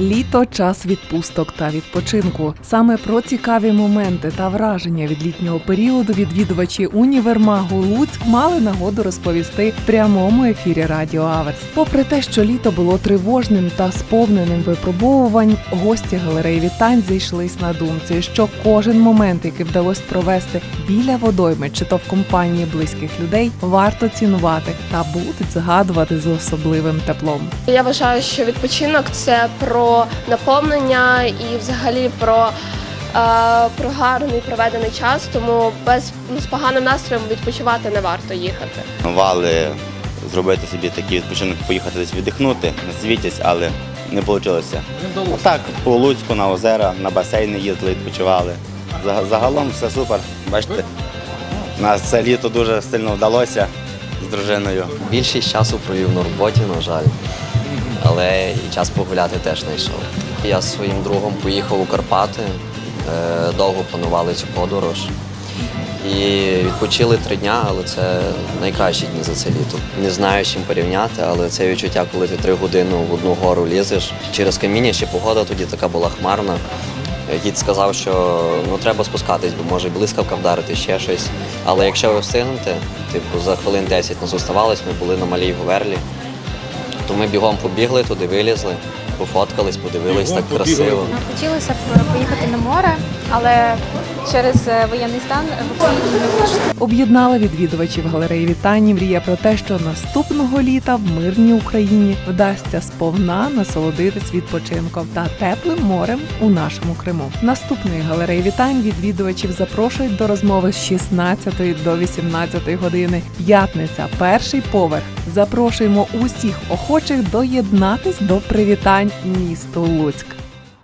Літо час відпусток та відпочинку. Саме про цікаві моменти та враження від літнього періоду відвідувачі універмагу Луцьк мали нагоду розповісти в прямому ефірі Радіо Аверс. Попри те, що літо було тривожним та сповненим випробовувань, гості галереї вітань зійшлись на думці, що кожен момент, який вдалося провести біля водойми чи то в компанії близьких людей, варто цінувати та будуть згадувати з особливим теплом. Я вважаю, що відпочинок це про наповнення і взагалі про, е, про гарний проведений час, тому без ну, з поганим настроєм відпочивати не варто їхати. Планували зробити собі такий відпочинок, поїхати десь віддихнути, насвітясь, але не вийшло. Так, по Луцьку, на озера, на басейни їздили, відпочивали. Загалом все супер. Бачите, у нас це літо дуже сильно вдалося з дружиною. Більшість часу провів на роботі, на жаль, але і час погуляти теж знайшов. Я з своїм другом поїхав у Карпати, е, довго планували цю подорож. І відпочили три дня, але це найкращі дні за це літо. Не знаю, з чим порівняти, але це відчуття, коли ти три години в одну гору лізеш. Через каміння ще погода тоді така була хмарна. Гід сказав, що ну треба спускатись, бо може блискавка вдарити ще щось. Але якщо ви встигнете, типу за хвилин 10 нас оставалось, ми були на малій Говерлі, то ми бігом побігли туди, вилізли, пофоткались, подивились так красиво. Хотілося б поїхати на море, але через е, воєнний стан поїхати не вийшло. Об'єднала відвідувачів галереї вітання мрія про те, що наступного літа в мирній Україні вдасться сповна насолодитись відпочинком та теплим морем у нашому Криму. Наступної галереї вітань відвідувачів запрошують до розмови з 16 до 18 години. П'ятниця, перший поверх. Запрошуємо усіх охочих доєднатись до привітань місту Луцьк.